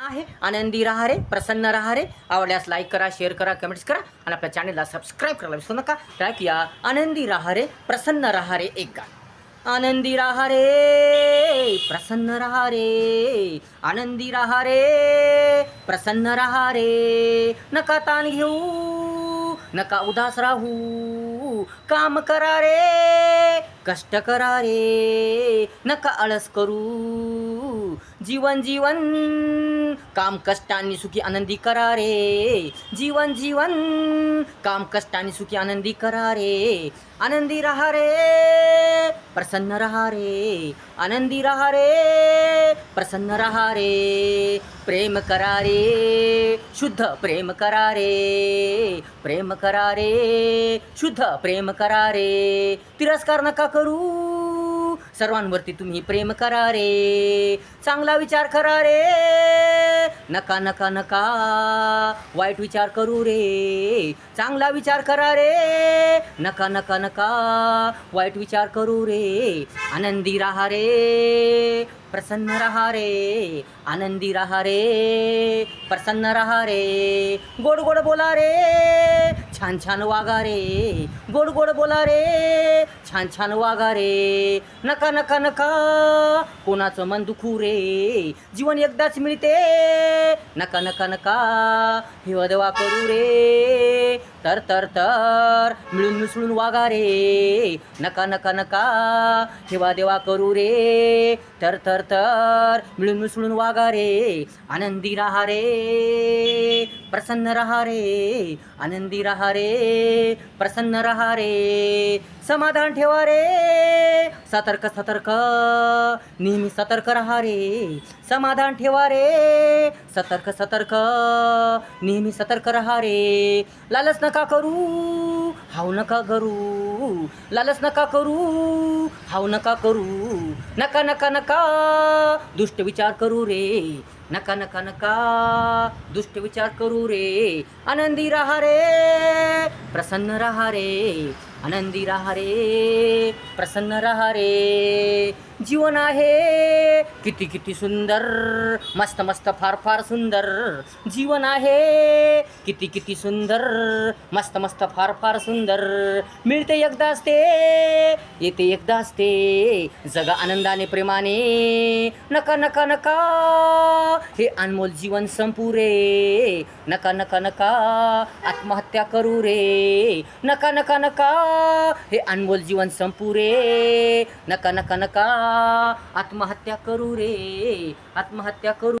आहे. आनंदी राहा रे प्रसन्न राहा रे. आवडल्यास लाईक करा शेअर करा कमेंट्स करा आणि आपल्या चॅनलला सबस्क्राईब करायला विसरू नका. ट्रॅक या. आनंदी राहा रे प्रसन्न राहा रे एक गाणं. आनंदी राहा रे प्रसन्न राहा रे. आनंदी राहा रे प्रसन्न राहा रे. नका ताण घेऊ नका उदास राहू. काम करा रे कष्ट करा रे. नका आळस करू. जीवन जीवन काम कष्टाने सुखी आनंदी करा रे। जीवन जीवन, काम कष्टाने सुखी आनंदी करा रे। आनंदी रहा रे, प्रसन्न रहा रे। आनंदी रहा रे, प्रसन्न रहा रे। प्रेम करा रे, शुद्ध प्रेम करा रे। प्रेम करा रे, शुद्ध प्रेम करा रे। तिरस्कार नका करू। सर्वांवरती तुम्ही प्रेम करा रे. चांगला विचार करा रे. नका नका नका. वाईट विचार करू रे. चांगला विचार करा रे. नका नका नका. वाईट विचार करू रे. आनंदी राहा रे. प्रसन्न राहा रे. आनंदी राहा रे. प्रसन्न राहा रे. गोड गोड बोला रे. छान छान वागा रे. गोड गोड बोला रे. छान छान वागा रे. नका नका नका. कोणाचं मन दुखू रे. जीवन एकदाच मिळते. नका नका नका. हेवा देवा करू रे. तर तर तर. मिळून मिसळून वागा रे. नका नका नका. हेवा देवा करू रे. तर तर तर. मिळून मिसळून वागा रे. आनंदी राहा रे. प्रसन्न राहा रे. आनंदी राहा रे. प्रसन्न राहा रे. समाधान ठेवा. रे. सतर्क सतर्क. नेहमी सतर्क राहा रे. समाधान ठेवा रे. सतर्क सतर्क. नेहमी सतर्क राहा रे. लालच नका करू. हाव नका करू. लालच नका करू. हाव नका करू. नका नका नका. दुष्ट विचार करू रे. नका नका नका. दुष्ट विचार करू रे. आनंदी राहा रे. प्रसन्न राहा रे. आनंदी राहा रे. प्रसन्न राहा रे. जीवन आहे. किती किती सुंदर मस्त मस्त फार फार सुंदर जीवन आहे. किती किती सुंदर मस्त मस्त फार फार सुंदर मिळते एकदा असते येते एकदा असते. जगा आनंदाने प्रेमाने नका नका नका हे अनमोल जीवन संपू रे. नका नका नका आत्महत्या करू रे. नका नका नका हे अनमोल जीवन संपू रे. नका नका नका आत्महत्या करू रे आत्महत्या करू